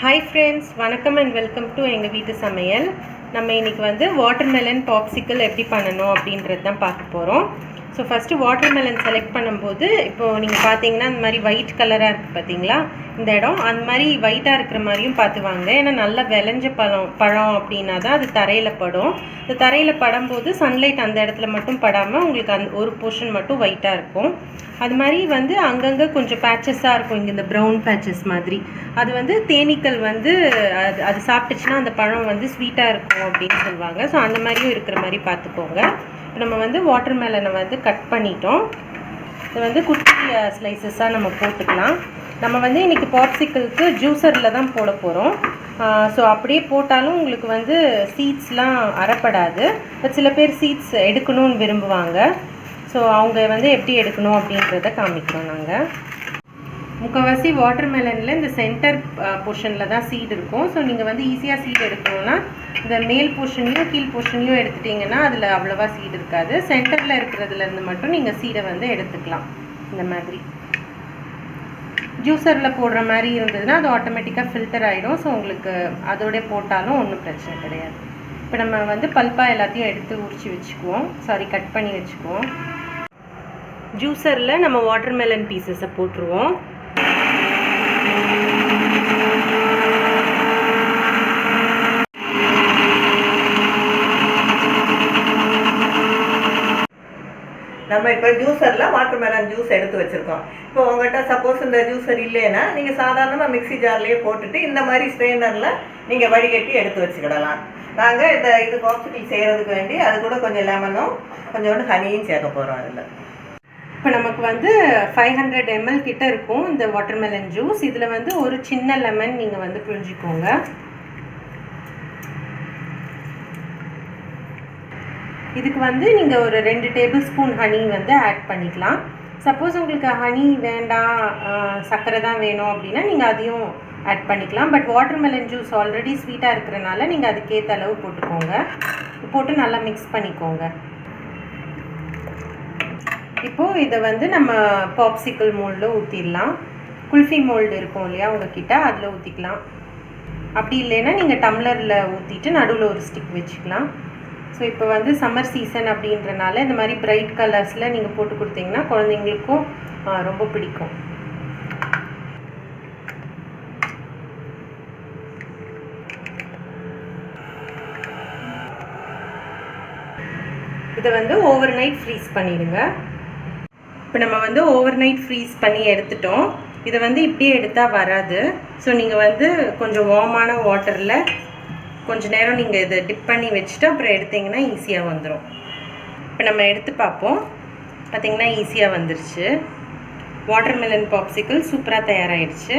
Hi friends வணக்கம் and welcome to எங்கள் வீட்டு சமையல். நம்ம இன்னைக்கு வந்து வாட்டர்மெலன் பாப்சிக்கல் எப்படி பண்ணணும் அப்படின்றது தான் பார்க்க போகிறோம் ஸோ ஃபஸ்ட்டு வாட்டர்மெலன் செலக்ட் பண்ணும்போது இப்போது நீங்கள் பார்த்தீங்கன்னா இந்த மாதிரி ஒயிட் கலராக இருக்குது பார்த்தீங்களா இந்த இடம். அந்த மாதிரி ஒயிட்டாக இருக்கிற மாதிரியும் பார்த்து வாங்க ஏன்னா நல்லா விளைஞ்ச பழம் பழம் அப்படின்னா தான் அது தரையில் படும். இந்த தரையில் படும்போது சன்லைட் அந்த இடத்துல மட்டும் படாமல் உங்களுக்கு அந் ஒரு போர்ஷன் மட்டும் ஒயிட்டாக இருக்கும். அது மாதிரி வந்து அங்கங்கே கொஞ்சம் பேச்சஸாக இருக்கும். இங்கே இந்த ப்ரௌன் பேச்சஸ் மாதிரி. அது வந்து தேனீக்கள் வந்து அது அது சாப்பிட்டுச்சுன்னா அந்த பழம் வந்து ஸ்வீட்டாக இருக்கும் அப்படின்னு சொல்லுவாங்க. ஸோ அந்த மாதிரியும் இருக்கிற மாதிரி பார்த்துக்கோங்க. இப்போ நம்ம வந்து வாட்டர் மேலனை வந்து கட் பண்ணிட்டோம். இது வந்து குட்டி ஸ்லைசஸாக நம்ம போட்டுக்கலாம். நம்ம வந்து இன்றைக்கி பாப்சிக்கிளுக்கு ஜூஸரில் தான் போட போகிறோம் ஸோ அப்படியே போட்டாலும் உங்களுக்கு வந்து சீட்ஸ்லாம் அறப்படாது. பட் சில பேர் சீட்ஸ் எடுக்கணும்னு விரும்புவாங்க. ஸோ அவங்க வந்து எப்படி எடுக்கணும் அப்படின்றத காமிக்கிறோம் நாங்கள் முக்கால்வாசி வாட்டர் மெலனில் இந்த சென்டர் போர்ஷனில் தான் சீட் இருக்கும். ஸோ நீங்கள் வந்து ஈஸியாக சீட் எடுக்கணும்னா இந்த மேல் போர்ஷனையும் கீழ் போர்ஷனையும் எடுத்துட்டிங்கன்னா அதில் அவ்வளோவா சீடு இருக்காது. சென்டரில் இருக்கிறதுலேருந்து மட்டும் நீங்கள் சீடை வந்து எடுத்துக்கலாம். இந்த மாதிரி. ஜூஸரில் போடுற மாதிரி இருந்ததுன்னா அது ஆட்டோமேட்டிக்காக ஃபில்டர் ஆகிடும் ஸோ உங்களுக்கு அதோட போட்டாலும் ஒன்றும் பிரச்சனை கிடையாது. இப்போ நம்ம வந்து பல்பாக எல்லாத்தையும் எடுத்து உரிச்சு வச்சுக்குவோம். சாரி கட் பண்ணி வச்சுக்குவோம். ஜூஸரில் நம்ம வாட்டர்மெலன் பீசஸை போட்டுருவோம். நம்ம இப்போ ஜூஸரில் வாட்டர் மெலன் ஜூஸ் எடுத்து வச்சுருக்கோம். இப்போ உங்கள்கிட்ட சப்போஸ் இந்த ஜூஸர் இல்லைன்னா நீங்கள் சாதாரணமாக மிக்ஸி ஜார்லேயே போட்டுட்டு இந்த மாதிரி ஸ்ட்ரெயினரில் நீங்கள் வடிகட்டி எடுத்து வச்சுக்கிடலாம். நாங்கள் இந்த இது பாப்சிக்கல் செய்கிறதுக்கு வேண்டி அது கூட கொஞ்சம் லெமனும் கொஞ்சோண்டு ஹனியும் சேர்க்க போகிறோம் அதில். இப்போ நமக்கு வந்து ஃபைவ் ஹண்ட்ரட் எம்எல் கிட்ட இருக்கும் இந்த வாட்டர்மெலன் ஜூஸ் இதில் வந்து ஒரு சின்ன லெமன் நீங்கள் வந்து புரிஞ்சிக்கோங்க. இதுக்கு வந்து நீங்கள் ஒரு ரெண்டு டேபிள் ஸ்பூன் ஹனி வந்து ஆட் பண்ணிக்கலாம். சப்போஸ் உங்களுக்கு ஹனி வேண்டாம் சர்க்கரை தான் வேணும் அப்படின்னா நீங்கள் அதையும் ஆட் பண்ணிக்கலாம். பட் வாட்டர்மெலன் ஜூஸ் ஆல்ரெடி ஸ்வீட்டாக இருக்கிறனால நீங்கள் அதுக்கேற்ற அளவு போட்டுக்கோங்க. போட்டு நல்லா மிக்ஸ் பண்ணிக்கோங்க. இப்போது இதை வந்து நம்ம பாப்சிக்கல் மோல்டில் ஊற்றிடலாம் குல்ஃபி மோல்டு இருக்கும் இல்லையா உங்ககிட்ட அதில் ஊற்றிக்கலாம் அப்படி இல்லைன்னா நீங்கள் டம்ளரில் ஊற்றிட்டு நடுவில் ஒரு ஸ்டிக் வச்சுக்கலாம். ஸோ இப்போ வந்து சம்மர் சீசன் அப்படின்றனால இந்த மாதிரி பிரைட் கலர்ஸில் நீங்கள் போட்டு கொடுத்தீங்கன்னா குழந்தைங்களுக்கும் ரொம்ப பிடிக்கும். இதை வந்து ஓவர் நைட் ஃப்ரீஸ் பண்ணிடுங்க. இப்போ நம்ம வந்து ஓவர் நைட் ஃப்ரீஸ் பண்ணி எடுத்துட்டோம். இதை வந்து இப்படியே எடுத்தால் வராது. ஸோ நீங்கள் வந்து கொஞ்சம் வார்மான வாட்டரில் கொஞ்சம் நேரம் நீங்கள் இதை டிப் பண்ணி வச்சுட்டு அப்புறம் எடுத்தீங்கன்னா ஈஸியாக வந்துடும் இப்போ நம்ம எடுத்து பார்ப்போம். பார்த்தீங்கன்னா ஈஸியாக வந்துருச்சு. வாட்டர்மெலன் பாப்சிக்கிள் சூப்பராக தயாராகிடுச்சு